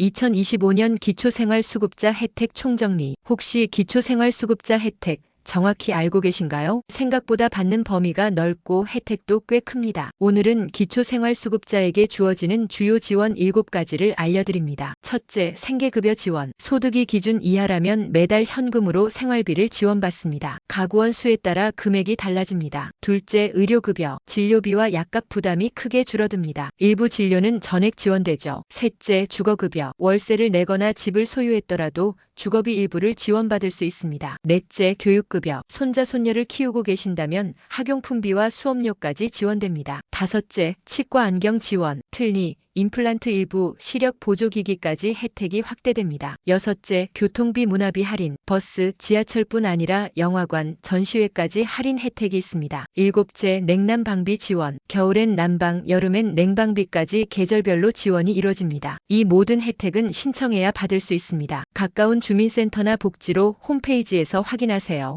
2025년 기초생활수급자 혜택 총정리. 혹시 기초생활수급자 혜택 정확히 알고 계신가요? 생각보다 받는 범위가 넓고 혜택도 꽤 큽니다. 오늘은 기초생활수급자에게 주어지는 주요 지원 7가지를 알려드립니다. 첫째, 생계급여 지원. 소득이 기준 이하라면 매달 현금으로 생활비를 지원받습니다. 가구원 수에 따라 금액이 달라집니다. 둘째, 의료급여. 진료비와 약값 부담이 크게 줄어듭니다. 일부 진료는 전액 지원되죠. 셋째, 주거급여. 월세를 내거나 집을 소유했더라도 주거비 일부를 지원받을 수 있습니다. 넷째, 교육급여. 손자, 손녀를 키우고 계신다면 학용품비와 수업료까지 지원됩니다. 다섯째, 치과 안경 지원. 틀니, 임플란트 일부, 시력 보조기기까지 혜택이 확대됩니다. 여섯째, 교통비 문화비 할인. 버스, 지하철뿐 아니라 영화관, 전시회까지 할인 혜택이 있습니다. 일곱째, 냉난 방비 지원. 겨울엔 난방, 여름엔 냉방비까지 계절별로 지원이 이뤄집니다. 이 모든 혜택은 신청해야 받을 수 있습니다. 가까운 주민센터나 복지로 홈페이지에서 확인하세요.